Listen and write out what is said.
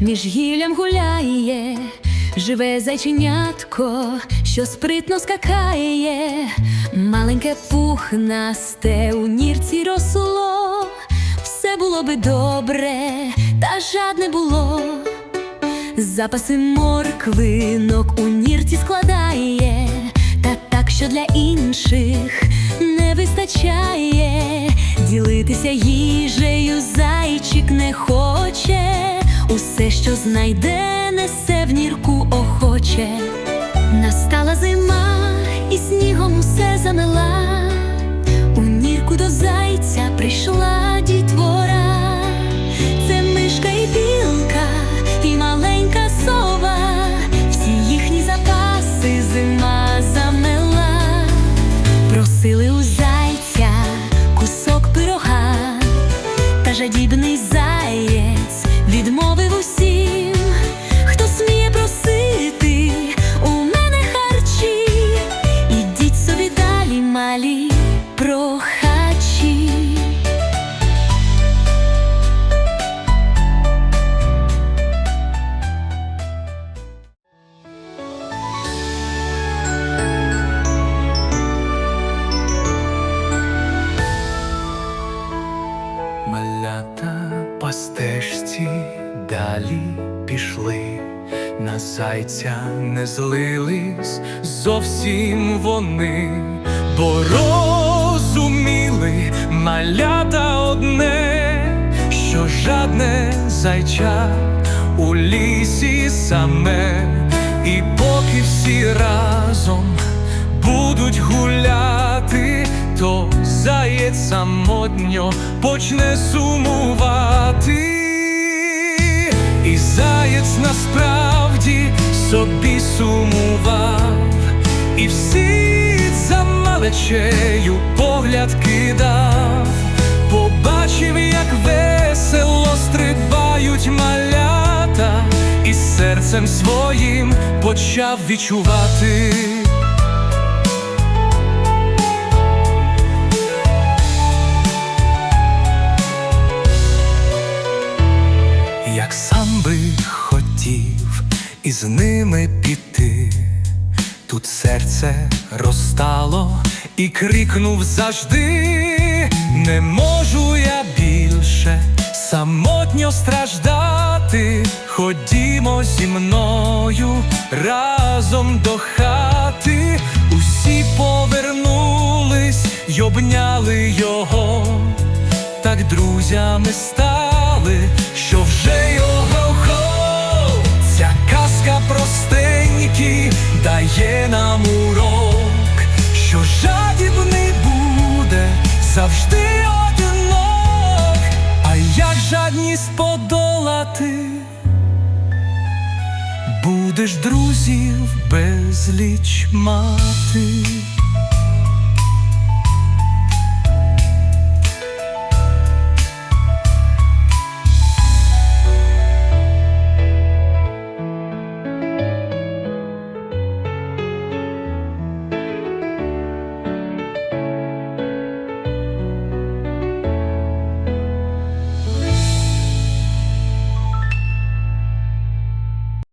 між гіллям гуляє, живе зайченятко, що спритно скакає, маленьке пухнасте у нірці росло, все було би добре, та жадне було. Запаси морквинок у нірці складає, та так, що для інших не вистачає. Ділитися їжею зайчик не хоче, усе, що знайде, несе в нірку охоче. Настала зима, і снігом усе замела. Стежці далі пішли, на зайця не злились зовсім вони, бо розуміли малята одне, що жадне зайча у лісі саме, і поки всі разом будуть гуляти, то заєць самотньо почне сумувати. Насправді собі сумував, і всі за малечею погляд кидав, побачив, як весело стрибають малята, і серцем своїм почав відчувати. Хотів із ними піти, тут серце розтало і крикнув завжди, не можу я більше самотньо страждати. Ходімо зі мною разом до хати. Усі повернулись й обняли його так друзями стали, що вже його будеш друзів безліч мати.